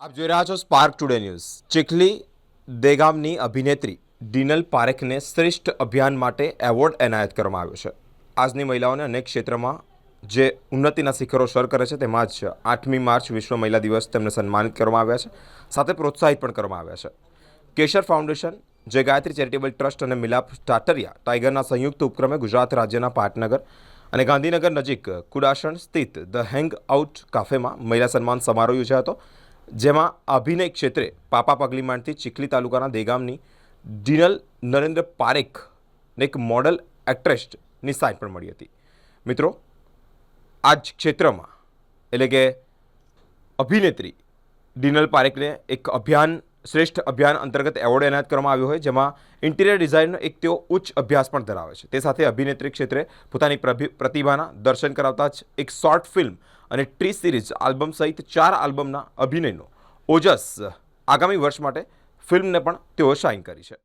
આપ જોઈ રહ્યા છો સ્પાર્ક ટુડે ન્યૂઝ ચીખલી દેગામની અભિનેત્રી ડિનલ પારેખને શ્રેષ્ઠ અભિયાન માટે એવોર્ડ એનાયત કરવામાં આવ્યો છે. આજની મહિલાઓને અનેક ક્ષેત્રમાં જે ઉન્નતિના શિખરો સર કરે છે તેમાં જ આઠમી માર્ચ વિશ્વ મહિલા દિવસ તેમને સન્માનિત કરવામાં આવ્યા છે. સાથે પ્રોત્સાહિત પણ કરવામાં આવ્યા છે. કેશર ફાઉન્ડેશન, જે ગાયત્રી ચેરિટેબલ ટ્રસ્ટ અને મિલાપ ટાટરિયા ટાઈગરના સંયુક્ત ઉપક્રમે ગુજરાત રાજ્યના પાટનગર અને ગાંધીનગર નજીક કુડાસણ સ્થિત ધ હેંગ આઉટ કાફેમાં મહિલા સન્માન સમારોહ યોજાયો હતો. જેમાં અભિનય ક્ષેત્રે પાપા પગલી માંડથી ચીખલી તાલુકાના દેગામની ડિનલ નરેન્દ્ર પારેખને એક મોડલ એક્ટ્રેસની સાઇન પણ મળી હતી. મિત્રો આ જ ક્ષેત્રમાં એટલે કે અભિનેત્રી ડિનલ પારેખને એક અભિયાન શ્રેષ્ઠ અભિયાન અંતર્ગત એવોર્ડ એનાયત કરવામાં આવ્યો હોય, જેમાં ઇન્ટિરિયર ડિઝાઇનનો એક તેઓ ઉચ્ચ અભ્યાસ પણ ધરાવે છે. તે સાથે અભિનેત્રી ક્ષેત્રે પોતાની પ્રતિભાના દર્શન કરાવતા જ એક શોર્ટ ફિલ્મ અને ટ્રી સિરીઝ આલ્બમ સહિત ચાર આલ્બમના અભિનયનો ઓજસ આગામી વર્ષ માટે ફિલ્મને પણ તેઓ શાઇન કરી છે.